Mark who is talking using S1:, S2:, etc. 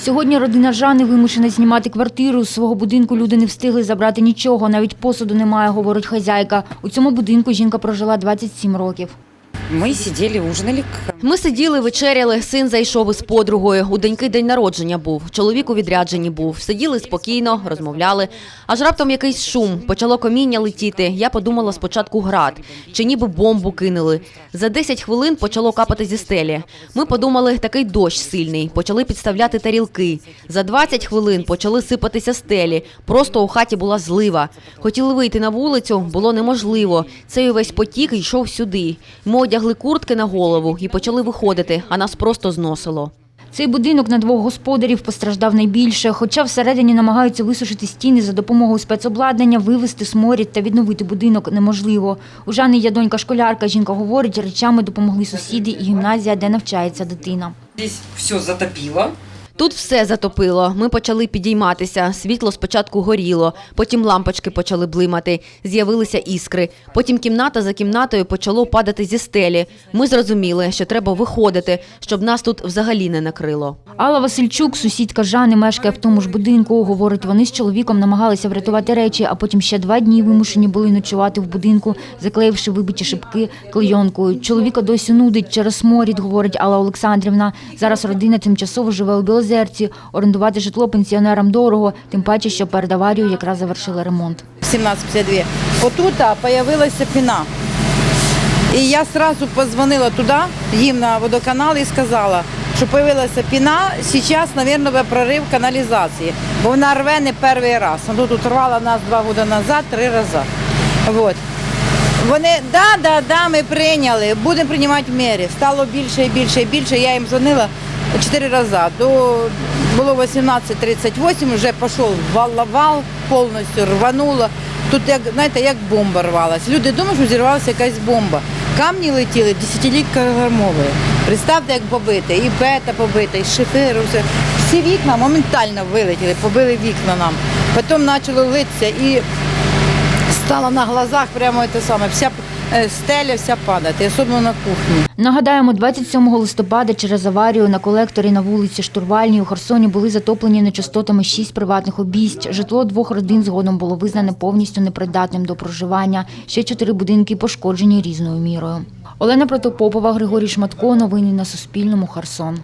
S1: Сьогодні родина Жани вимушена знімати квартиру. З свого будинку люди не встигли забрати нічого, навіть посуду немає, говорить хазяйка. У цьому будинку жінка прожила 27 років.
S2: Мы сидели, ужинали.
S3: Ми сиділи, вечеряли, син зайшов із подругою. У доньки день народження був, чоловік у відрядженні був. Сиділи спокійно, розмовляли. Аж раптом якийсь шум, почало коміння летіти. Я подумала спочатку град, чи ніби бомбу кинули. За 10 хвилин почало капати зі стелі. Ми подумали, такий дощ сильний, почали підставляти тарілки. За 20 хвилин почали сипатися стелі. Просто у хаті була злива. Хотіли вийти на вулицю, було неможливо. Цей увесь потік йшов сюди. Ми одягли куртки на голову і почали виходити, а нас просто зносило.
S1: Цей будинок на двох господарів постраждав найбільше, хоча всередині намагаються висушити стіни за допомогою спецобладнання, вивести сморід та відновити будинок неможливо. У Жани є донька школярка. Жінка говорить, речами допомогли сусіди і гімназія, де навчається дитина.
S2: Тут все затопило.
S3: Тут все затопило. Ми почали підійматися. Світло спочатку горіло, потім лампочки почали блимати, з'явилися іскри. Потім кімната за кімнатою почало падати зі стелі. Ми зрозуміли, що треба виходити, щоб нас тут взагалі не накрило.
S1: Алла Васильчук, сусідка Жани, мешкає в тому ж будинку. Говорить, вони з чоловіком намагалися врятувати речі, а потім ще два дні вимушені були ночувати в будинку, заклеївши вибиті шибки клейонкою. Чоловіка досі нудить через сморід, говорить Алла Олександрівна. Зараз родина тимчасово живе у Білозерці. Орендувати житло пенсіонерам дорого, тим паче, що перед аварією якраз завершили ремонт.
S4: 1752. Отут а, появилася піна. І я одразу позвонила туди, їм на водоканал і сказала, що появилася піна, зараз, мабуть, прорив каналізації, бо вона рве не перший раз. Вона тут рвала нас два роки назад, три рази. Вот. Вони, да, да, да, ми прийняли, будемо приймати міри. Стало більше і більше і більше. Я їм дзвонила чотири рази. До, було 18.38, вже пішов вал вал, повністю рвануло. Тут, як, знаєте, як бомба рвалась. Люди думають, що зірвалася якась бомба. Камні летіли десятиліткограмові. Представте, як побите, і бета побита, і шифери, все. Всі вікна моментально вилетіли, побили вікна нам. Потім почало литися і стало на глазах прямо те саме, вся стеля вся падати, особливо на кухні.
S1: Нагадаємо, 27 листопада через аварію на колекторі на вулиці Штурвальній у Херсоні були затоплені нечистотами шість приватних обійсть. Житло двох родин згодом було визнане повністю непридатним до проживання. Ще чотири будинки пошкоджені різною мірою. Олена Протопопова, Григорій Шматко. Новини на Суспільному. Херсон.